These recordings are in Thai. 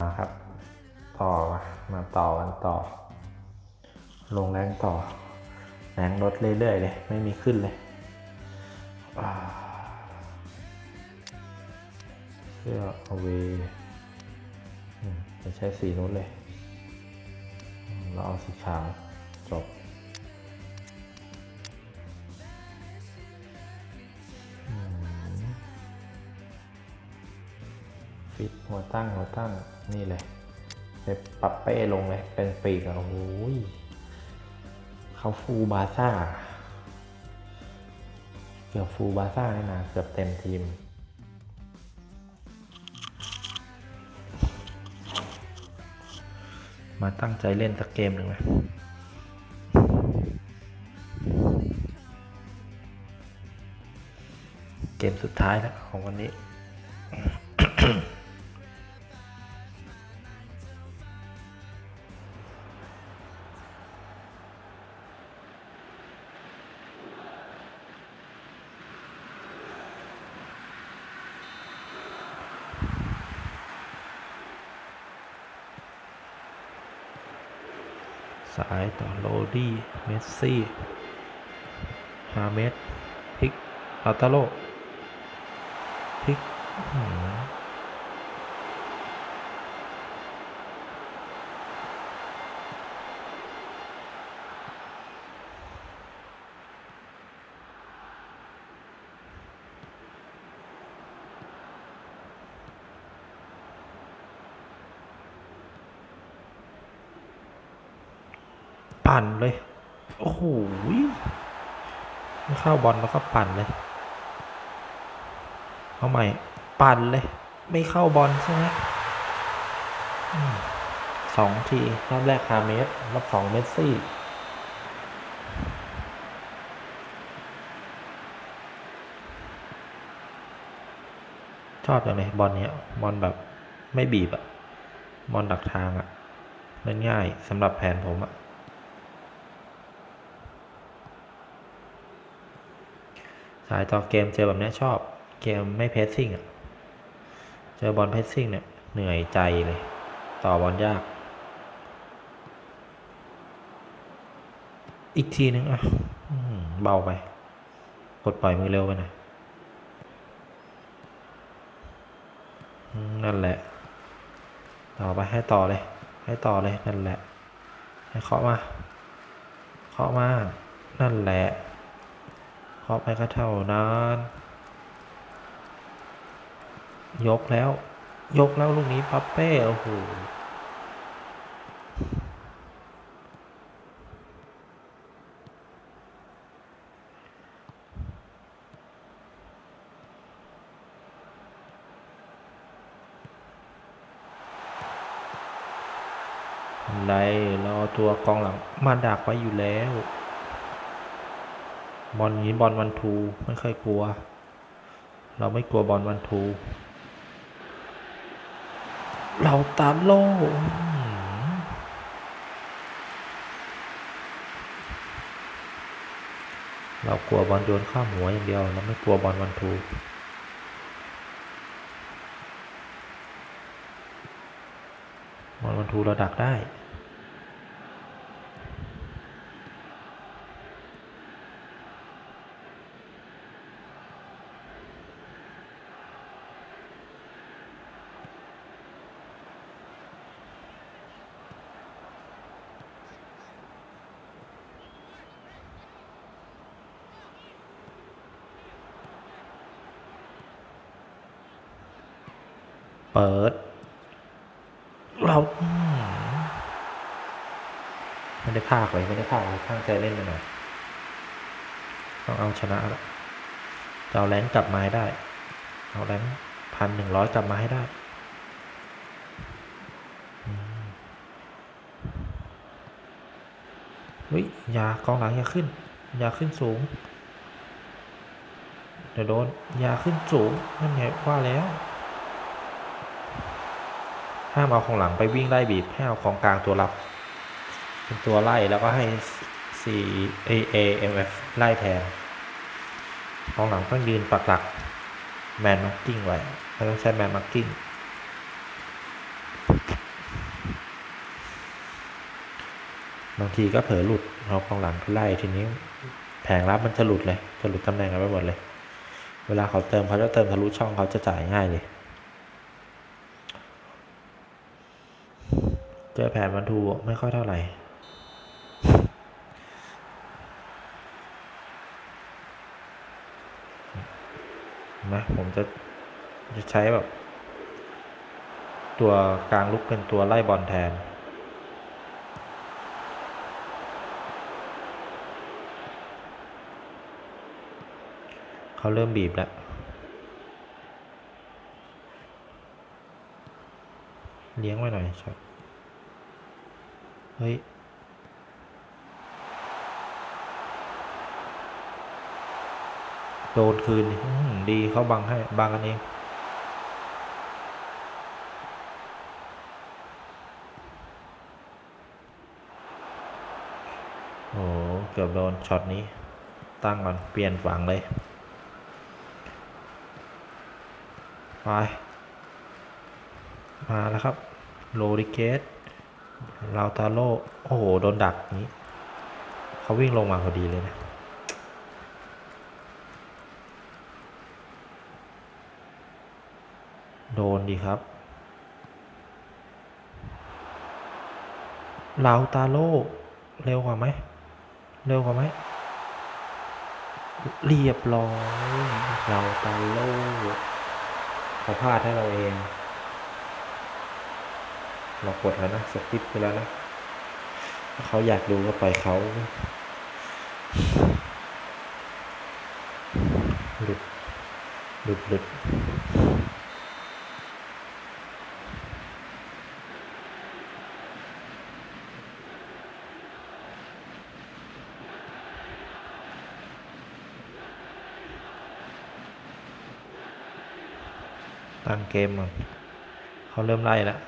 มาครับ ต่อมาต่อกันต่อ ลงแรงต่อ แรงลดเรื่อยๆเลย ไม่มีขึ้นเลยเพื่อเอาเวจะใช้สีนู้นเลย เราเอาสีขาวจบ ฟิตหัวตั้งหัวตั้งนี่เลยไปปรับเป้ลงเลยเป็นปีกอะโอ้ยเขาฟูบาซ่า เกือบฟูบาซ่านี่นะ เกือบเต็มทีม มาตั้งใจเล่นสักเกมหนึ่งนะเกมสุดท้ายแล้วของวันนี้ สายต่อโรดี้เมสซี่ฮาเมสพิกอัลตาโลพิก ปั่นเลย โอ้โหไม่เข้าบอลแล้วก็ปั่นเลย เอาใหม่ ปั่นเลย ไม่เข้าบอลใช่ไหมสองทีรอบแรกฮาเมสรอบสองเมสซี่ชอบอย่างเลยบอลเนี้ยบอลแบบไม่บีบอะบอลดักทางอะเล่นง่ายสำหรับแผนผมอะ สายต่อเกมเจอแบบนี้ชอบ เกมไม่เพสซิ่งอะ เจอบอลเพสซิ่งเนี่ยเหนื่อยใจเลย ต่อบอลยาก อีกทีนึงอะเบาไป กดปล่อยมือเร็วไปหน่อยนั่นแหละ ต่อไปให้ต่อเลย ให้ต่อเลยนั่นแหละ ให้เคาะมา เคาะมา นั่นแหละ เคาะไปก็เท่านั้น ยกแล้ว ยกแล้วลูกนี้พับเป้ โอ้โหไรเรอตัวกองหลังมาดักไว้อยู่แล้ว บอลนี้บอลวันทูไม่ค่อยกลัว เราไม่กลัวบอลวันทู เราตามโลเรากลัวบอลโยนข้ามหัวอย่างเดียวเราไม่กลัวบอลวันทูบอลวันทูเราดักได้ เปิด เราไม่ได้ภาคเลยไม่ได้ภาคเลยตั้งใจเล่นไปหน่อยต้องเอาชนะแล้วจะเอาแรงกลับมาให้ได้ เอาแรงพันหนึ่งร้อยกลับมาให้ได้เฮ้ยอย่ากองหลังอย่าขึ้นอย่าขึ้นสูง เดี๋ยวโดนอย่าขึ้นสูงนั่นไงว่าแล้ว ห้ามเอาของหลังไปวิ่งไล่บีบ ให้เอาของกลางตัวรับ เป็นตัวไล่แล้วก็ให้ C A A M F ไล่แทนของหลังต้องยืนปักหลักแมนมาร์กิ้งไว้เราต้องใช้แมนมาร์กิ้งบางทีก็เผลอหลุดเอาของหลังไล่ทีนี้แผงรับมันจะหลุดเลยจะหลุดตำแหน่งกันไปหมดเลย เวลาเขาเติมเขาจะเติมทะลุช่องเขาจะจ่ายง่ายเลย จอแผนมันทูไม่ค่อยเท่าไหร่นะผมจะจะใช้แบบ ตัวกลางลุกเป็นตัวไล่บอลแทน เขาเริ่มบีบแล้วเลี้ยงไว้หน่อยช็อต เฮ้ยโดนคืนดีเขาบังให้บังกันเองโอ้โหเกือบโดนช็อตนี้ ตั้งก่อน เปลี่ยนฝั่งเลยไปมาแล้วครับโรดิเก สลาวตาโลโอ้โห โดนดักนี้ เขาวิ่งลงมาพอดีเลยนะ โดนดีครับลาวตาโลเร็วกว่าไหม เร็วกว่าไหม เรียบร้อยลาวตาโลเขาพลาดให้เราเอง เรากดแล้วนะสกิปไปแล้วนะ ถ้าเขาอยากดูก็ปล่อยเขาหลุดหลุดหลุดตั้งเกมก่อนเขาเริ่มไล่แล้ว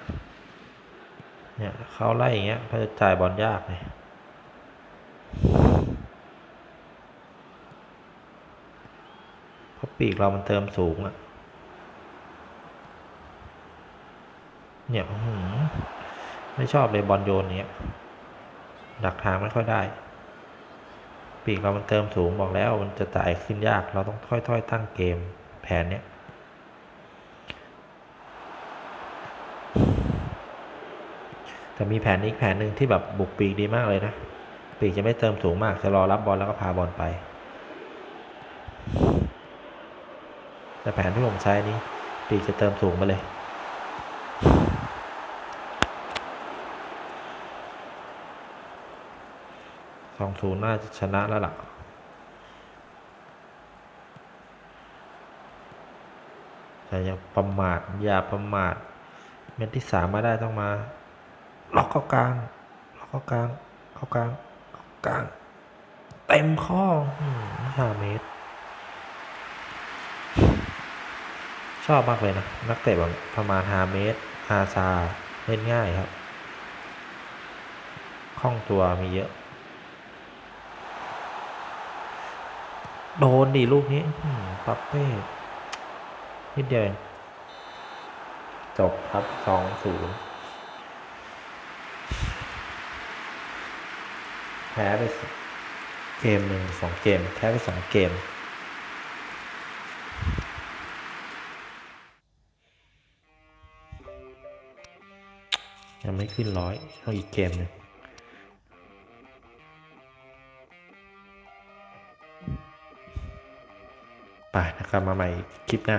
เนี่ยเขาไล่อย่างเงี้ยเขาจะจ่ายบอลยากเลยเพราะปีกเรามันเติมสูงอะเนี่ยไม่ชอบเลยบอลโยนเนี้ยดักทางไม่ค่อยได้ ปีกเรามันเติมสูงบอกแล้วมันจะจ่ายขึ้นยาก เราต้องค่อย ๆ ตั้งเกมแผนเนี้ย แต่มีแผนอีกแผนหนึ่งที่แบบบุกปีกดีมากเลยนะ ปีกจะไม่เติมสูงมากจะรอรับบอลแล้วก็พาบอลไป แต่แผนที่ผมใช้นี้ ปีกจะเติมสูงมาเลยสองศูนย์น่าจะชนะแล้วล่ะแต่อย่าประมาทอย่าประมาทเม็ดที่สามมาได้ต้องมา ล็อกเข้ากลางล็อกเข้ากลางเข้ากลางเข้ากลาง เต็มข้อห้าเมตร ชอบมากเลยนะ นักเตะแบบประมาณห้าเมตรอาซาเล่นง่ายครับคล่องตัวมีเยอะ โดนดิลูกนี้ปัปเป้นิดเดียวจบครับสองศูนย์ แพ้ไปเกมหนึ่งสองเกม แพ้ไปสองเกม ยังไม่ขึ้นร้อยเอาอีกเกมหนึ่งไปนะครับมาใหม่คลิปหน้า